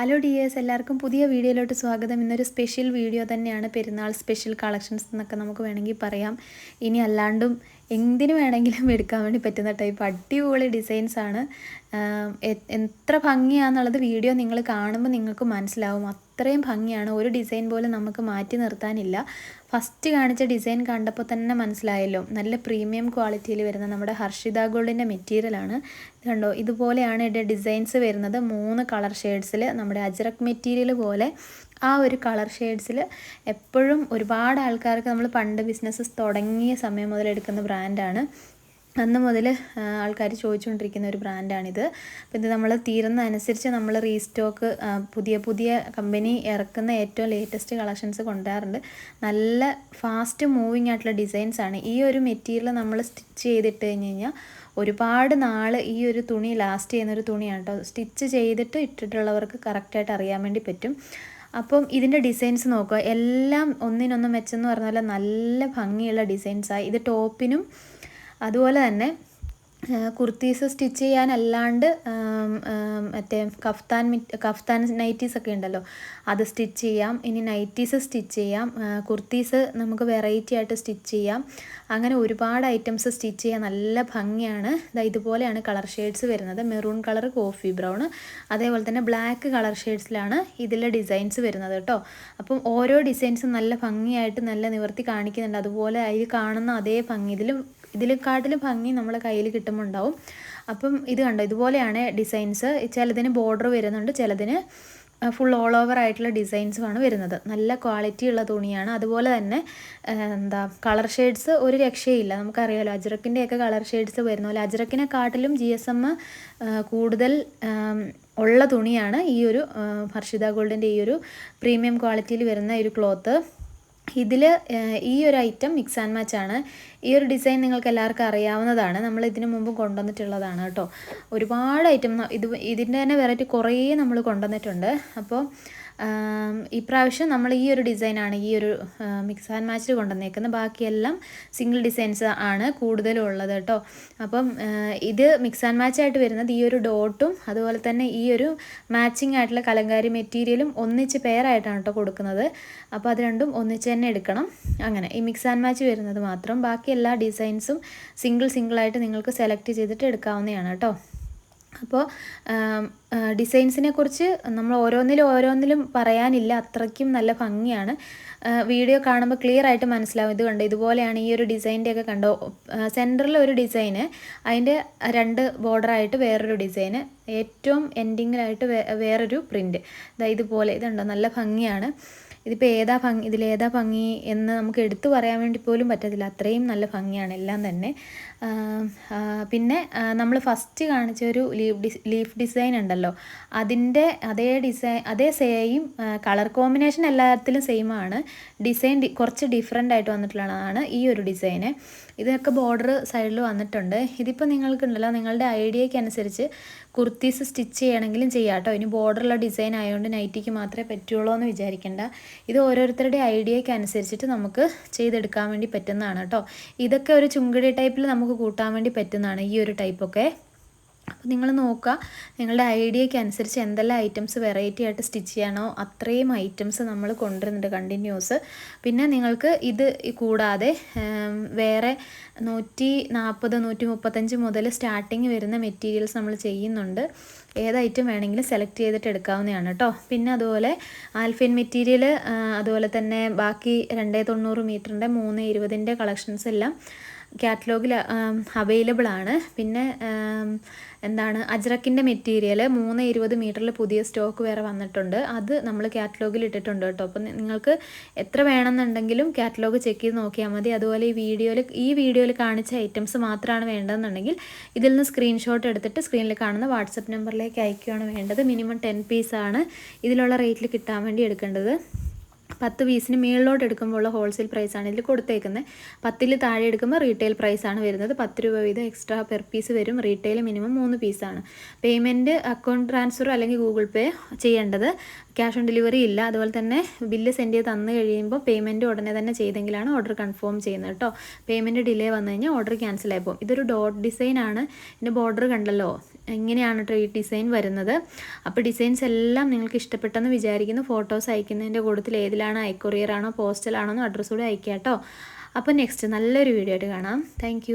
Hello dears എല്ലാവർക്കും പുതിയ വീഡിയോയിലോട്ട് സ്വാഗതം. ഇന്നൊരു സ്പെഷ്യൽ വീഡിയോ തന്നെയാണ്. പെരുന്നാൾ സ്പെഷ്യൽ കളക്ഷൻസ് എന്നൊക്കെ നമുക്ക് വേണമെങ്കിൽ പറയാം. ഇനി അല്ലാണ്ടും എന്തിനു വേണമെങ്കിലും എടുക്കാൻ വേണ്ടി പറ്റുന്ന ടൈപ്പ് അടിപൊളി ഡിസൈൻസ് ആണ്. എത്ര ഭംഗിയാണെന്നുള്ളത് വീഡിയോ നിങ്ങൾ കാണുമ്പോൾ നിങ്ങൾക്ക് മനസ്സിലാവും. അത്രയും ഭംഗിയാണ്. ഒരു ഡിസൈൻ പോലും നമുക്ക് മാറ്റി നിർത്താനില്ല. ഫസ്റ്റ് കാണിച്ച ഡിസൈൻ കണ്ടപ്പോൾ തന്നെ മനസ്സിലായല്ലോ. നല്ല പ്രീമിയം ക്വാളിറ്റിയിൽ വരുന്ന നമ്മുടെ ഹർഷിത ഗോൾഡിന്റെ മെറ്റീരിയലാണ് കണ്ടോ? ഇതുപോലെയാണ് ഇതിന്റെ ഡിസൈൻസ് വരുന്നത്. മൂന്ന് കളർ ഷെയ്ഡ്സിൽ നമ്മുടെ അജ്രക് മെറ്റീരിയൽ പോലെ ആ ഒരു കളർ ഷെയ്ഡ്സിൽ എപ്പോഴും ഒരുപാട് ആൾക്കാർക്ക് നമ്മൾ പണ്ട് ബിസിനസ്സസ് തുടങ്ങിയ സമയം മുതൽ എടുക്കുന്ന ബ്രാൻഡാണ്. അന്ന് മുതൽ ആൾക്കാർ ചോദിച്ചുകൊണ്ടിരിക്കുന്ന ഒരു ബ്രാൻഡാണിത്. അപ്പോൾ ഇത് നമ്മൾ തീരുന്ന അനുസരിച്ച് നമ്മൾ റീസ്റ്റോക്ക് പുതിയ പുതിയ കമ്പനി ഇറക്കുന്ന ഏറ്റവും ലേറ്റസ്റ്റ് കളക്ഷൻസ് കൊണ്ടുവരാറുണ്ട് നല്ല ഫാസ്റ്റ് മൂവിങ് ആയിട്ടുള്ള ഡിസൈൻസ് ആണ്. ഈ ഒരു മെറ്റീരിയൽ നമ്മൾ സ്റ്റിച്ച് ചെയ്തിട്ട് കഴിഞ്ഞ് കഴിഞ്ഞാൽ ഒരുപാട് നാൾ ഈ ഒരു തുണി ലാസ്റ്റ് ചെയ്യുന്ന ഒരു തുണിയാണ് കേട്ടോ സ്റ്റിച്ച് ചെയ്തിട്ട് ഇട്ടിട്ടുള്ളവർക്ക് കറക്റ്റായിട്ട് അറിയാൻ വേണ്ടി പറ്റും. അപ്പം ഇതിന്റെ ഡിസൈൻസ് നോക്കുക. എല്ലാം ഒന്നിനൊന്ന് മെച്ചെന്ന് പറഞ്ഞ പോലെ നല്ല ഭംഗിയുള്ള ഡിസൈൻസായി ഇത് ടോപ്പിനും അതുപോലെ തന്നെ കുർത്തീസ് സ്റ്റിച്ച് ചെയ്യാനല്ലാണ്ട് മറ്റേ കഫ്താൻ മിറ്റ് കഫ്താൻ നൈറ്റീസ് ഒക്കെ ഉണ്ടല്ലോ അത് സ്റ്റിച്ച് ചെയ്യാം. ഇനി നൈറ്റീസ് സ്റ്റിച്ച് ചെയ്യാം. കുർത്തീസ് നമുക്ക് വെറൈറ്റി ആയിട്ട് സ്റ്റിച്ച് ചെയ്യാം. അങ്ങനെ ഒരുപാട് ഐറ്റംസ് സ്റ്റിച്ച് ചെയ്യാൻ നല്ല ഭംഗിയാണ്. ദാ ഇതുപോലെയാണ് കളർ ഷെയ്ഡ്സ് വരുന്നത്. മെറൂൺ കളർ കോഫി ബ്രൗൺ അതേപോലെ തന്നെ ബ്ലാക്ക് കളർ ഷെയ്ഡ്സിലാണ് ഇതിലെ ഡിസൈൻസ് വരുന്നത് കേട്ടോ. അപ്പം ഓരോ ഡിസൈൻസും നല്ല ഭംഗിയായിട്ട് നല്ല നിവർത്തി കാണിക്കുന്നുണ്ട്. അതുപോലെ അതിൽ കാണുന്ന അതേ ഭംഗി ഇതിലും ഇതിലെക്കാട്ടിലും ഭംഗി നമ്മളെ കയ്യിൽ കിട്ടുമ്പോൾ ഉണ്ടാവും അപ്പം ഇത് കണ്ടോ? ഇതുപോലെയാണ് ഡിസൈൻസ് ചിലതിന് ബോർഡർ വരുന്നുണ്ട് ചിലതിന് ഫുൾ ഓൾ ഓവർ ആയിട്ടുള്ള ഡിസൈൻസുമാണ് വരുന്നത്. നല്ല ക്വാളിറ്റി ഉള്ള തുണിയാണ്. അതുപോലെ തന്നെ എന്താ കളർ ഷെയ്ഡ്സ് ഒരു രക്ഷയില്ല. നമുക്കറിയാമല്ലോ അജ്രക്കിന്റെയൊക്കെ കളർ ഷെയ്ഡ്സ് വരുന്ന പോലെ. അജ്രക്കിനെക്കാട്ടിലും ജി എസ് എം കൂടുതൽ ഉള്ള തുണിയാണ് ഈ ഒരു ഹർഷിത ഗോൾഡിന്റെ ഈ ഒരു പ്രീമിയം ക്വാളിറ്റിയിൽ വരുന്ന ഒരു ക്ലോത്ത് ഇതിൽ ഈ ഒരു ഐറ്റം മിക്സ് ആൻഡ് മാച്ച് ആണ്. ഈ ഒരു ഡിസൈൻ നിങ്ങൾക്ക് എല്ലാവർക്കും അറിയാവുന്നതാണ്. നമ്മൾ ഇതിനു മുമ്പ് കൊണ്ടുവന്നിട്ടുള്ളതാണ് കേട്ടോ. ഒരുപാട് ഐറ്റം ഇത് ഇതിന്റെ തന്നെ വെറൈറ്റി കുറേ നമ്മൾ കൊണ്ടുവന്നിട്ടുണ്ട്. അപ്പോൾ ഇപ്രാവശ്യം നമ്മൾ ഈ ഒരു ഡിസൈനാണ് ഈ ഒരു മിക്സ് ആൻഡ് മാച്ചിൽ കൊണ്ടുവന്നേക്കുന്നത്. ബാക്കിയെല്ലാം സിംഗിൾ ഡിസൈൻസ് ആണ് കൂടുതലും ഉള്ളത് കേട്ടോ. അപ്പം ഇത് മിക്സ് ആൻഡ് മാച്ച് ആയിട്ട് വരുന്നത് ഈ ഒരു ഡോട്ടും അതുപോലെ തന്നെ ഈ ഒരു മാച്ചിങ് ആയിട്ടുള്ള കലങ്കാരി മെറ്റീരിയലും ഒന്നിച്ച് പെയറായിട്ടാണ് കേട്ടോ കൊടുക്കുന്നത്. അപ്പോൾ അത് രണ്ടും ഒന്നിച്ച് തന്നെ എടുക്കണം. അങ്ങനെ ഈ മിക്സ് ആൻഡ് മാച്ച് വരുന്നത് മാത്രം. ബാക്കി എല്ലാ ഡിസൈൻസും സിംഗിൾ സിംഗിളായിട്ട് നിങ്ങൾക്ക് സെലക്ട് ചെയ്തിട്ട് എടുക്കാവുന്നതാണ് കേട്ടോ. അപ്പോൾ ഡിസൈൻസിനെ കുറിച്ച് നമ്മൾ ഓരോന്നിലും ഓരോന്നിലും പറയാനില്ല. അത്രയ്ക്കും നല്ല ഭംഗിയാണ്. വീഡിയോ കാണുമ്പോൾ ക്ലിയർ ആയിട്ട് മനസ്സിലാവും. ഇത് കണ്ടോ ഇതുപോലെയാണ് ഈ ഒരു ഡിസൈന്റെ ഒക്കെ കണ്ടോ. സെന്ററിൽ ഒരു ഡിസൈന് അതിന്റെ രണ്ട് ബോർഡറായിട്ട് വേറൊരു ഡിസൈന് ഏറ്റവും എൻഡിങ്ങിലായിട്ട് വേറൊരു പ്രിന്റ് ഇതാ ഇതുപോലെ ഇതുണ്ടോ നല്ല ഭംഗിയാണ്. ഇതിപ്പോൾ ഏതാ ഭംഗി ഇതിലേതാ ഭംഗി എന്ന് നമുക്ക് എടുത്തു പറയാൻ വേണ്ടി പോലും പറ്റത്തില്ല. അത്രയും നല്ല ഭംഗിയാണ് എല്ലാം തന്നെ. പിന്നെ നമ്മൾ ഫസ്റ്റ് കാണിച്ച ഒരു ലീഫ് ഡിസ് ലീഫ് ഡിസൈൻ ഉണ്ടല്ലോ. അതിന്റെ അതേ ഡിസൈൻ അതേ സെയിം കളർ കോമ്പിനേഷൻ എല്ലാത്തിലും സെയിം ആണ്. ഡിസൈൻ കുറച്ച് ഡിഫറെന്റ് ആയിട്ട് വന്നിട്ടുള്ളതാണ് ഈ ഒരു ഡിസൈന് ഇതൊക്കെ ബോർഡർ സൈഡിൽ വന്നിട്ടുണ്ട്. ഇതിപ്പോൾ നിങ്ങൾക്കുണ്ടല്ലോ നിങ്ങളുടെ ഐഡിയയ്ക്ക് അനുസരിച്ച് കുർത്തീസ് സ്റ്റിച്ച് ചെയ്യണമെങ്കിലും ചെയ്യാം കേട്ടോ ഇനി ബോർഡറുള്ള ഡിസൈൻ ആയതുകൊണ്ട് നൈറ്റിക്ക് മാത്രമേ പറ്റുള്ളൂ എന്ന് വിചാരിക്കേണ്ട. ഇത് ഓരോരുത്തരുടെ ഐഡിയയ്ക്ക് അനുസരിച്ചിട്ട് നമുക്ക് ചെയ്തെടുക്കാൻ വേണ്ടി പറ്റുന്നതാണ് കേട്ടോ ഇതൊക്കെ ഒരു ചുങ്കിടി ടൈപ്പിൽ നമുക്ക് കൂട്ടാൻ വേണ്ടി പറ്റുന്നതാണ് ഈ ഒരു ടൈപ്പൊക്കെ. അപ്പോൾ നിങ്ങൾ നോക്കുക നിങ്ങളുടെ ഐഡിയയ്ക്ക് അനുസരിച്ച് എന്തെല്ലാം ഐറ്റംസ് വെറൈറ്റി ആയിട്ട് സ്റ്റിച്ച് ചെയ്യണോ അത്രയും ഐറ്റംസ് നമ്മൾ കൊണ്ടുവരുന്നുണ്ട് കണ്ടിന്യൂസ് പിന്നെ നിങ്ങൾക്ക് ഇത് കൂടാതെ വേറെ നൂറ്റി നാൽപ്പത് നൂറ്റി മുപ്പത്തഞ്ച് മുതൽ സ്റ്റാർട്ടിങ് വരുന്ന മെറ്റീരിയൽസ് നമ്മൾ ചെയ്യുന്നുണ്ട്. ഏത് ഐറ്റം വേണമെങ്കിലും സെലക്ട് ചെയ്തിട്ട് എടുക്കാവുന്നതാണ് കേട്ടോ പിന്നെ അതുപോലെ ആൽഫിൻ മെറ്റീരിയൽ അതുപോലെ തന്നെ ബാക്കി രണ്ടേ തൊണ്ണൂറ് മീറ്ററിന്റെ മൂന്ന് ഇരുപതിന്റെ കളക്ഷൻസ് എല്ലാം കാറ്റലോഗിൽ അവൈലബിൾ ആണ്. പിന്നെ എന്താണ് അജ്രക്കിന്റെ മെറ്റീരിയൽ മൂന്ന് ഇരുപത് മീറ്ററിൽ പുതിയ സ്റ്റോക്ക് വേറെ വന്നിട്ടുണ്ട്. അത് നമ്മൾ കാറ്റലോഗിൽ ഇട്ടിട്ടുണ്ട് കേട്ടോ. അപ്പം നിങ്ങൾക്ക് എത്ര വേണമെന്നുണ്ടെങ്കിലും കാറ്റലോഗ് ചെക്ക് ചെയ്ത് നോക്കിയാൽ മതി. അതുപോലെ ഈ വീഡിയോയിൽ ഈ വീഡിയോയിൽ കാണിച്ച ഐറ്റംസ് മാത്രമാണ് വേണ്ടതെന്നുണ്ടെങ്കിൽ ഇതിൽ നിന്ന് സ്ക്രീൻഷോട്ട് എടുത്തിട്ട് സ്ക്രീനിൽ കാണുന്ന വാട്സപ്പ് നമ്പറിലേക്ക് അയക്കുകയാണ് വേണ്ടത്. മിനിമം ടെൻ പീസാണ് ഇതിലുള്ള റേറ്റിൽ കിട്ടാൻ വേണ്ടി എടുക്കേണ്ടത്. പത്ത് പീസിന് മുകളിലോട്ട് എടുക്കുമ്പോൾ ഉള്ള ഹോൾസെയിൽ പ്രൈസാണ് ഇതിൽ കൊടുത്തേക്കുന്നത് പത്തിൽ താഴെ എടുക്കുമ്പോൾ റീറ്റെയിൽ പ്രൈസാണ് വരുന്നത്. പത്ത് രൂപ വീതം എക്സ്ട്രാ പെർ പീസ് വരും. റീറ്റെയിൽ മിനിമം മൂന്ന് പീസാണ് പേയ്മെന്റ് അക്കൗണ്ട് ട്രാൻസ്ഫർ അല്ലെങ്കിൽ ഗൂഗിൾ പേ ചെയ്യേണ്ടത് ക്യാഷ് ഓൺ ഡെലിവറി ഇല്ല. അതുപോലെ തന്നെ ബില്ല് സെൻഡ് ചെയ്ത് തന്നു കഴിയുമ്പോൾ പേയ്മെന്റ് ഉടനെ തന്നെ ചെയ്തെങ്കിലാണ് ഓർഡർ കൺഫേം ചെയ്യുന്നത് കേട്ടോ പേയ്മെന്റ് ഡിലേ വന്നു കഴിഞ്ഞാൽ ഓർഡർ ക്യാൻസൽ ആയി പോകും. ഇതൊരു ഡോട്ട് ഡിസൈൻ ആണ്. ഇതിന്റെ ബോർഡർ കണ്ടല്ലോ? ഇങ്ങനെയാണ് കേട്ടോ ഈ ഡിസൈൻ വരുന്നത്? അപ്പോൾ ഡിസൈൻസ് എല്ലാം നിങ്ങൾക്ക് ഇഷ്ടപ്പെട്ടെന്ന് വിചാരിക്കുന്നു. ഫോട്ടോസ് അയക്കുന്നതിന്റെ കൂട്ടത്തിൽ ഏതിലാണ് ഐ കൊറിയർ ആണോ പോസ്റ്റലാണോ അഡ്രസ്സ് കൂടെ അയക്കാം കേട്ടോ അപ്പോൾ നെക്സ്റ്റ് നല്ലൊരു വീഡിയോ ആയിട്ട് കാണാം. താങ്ക്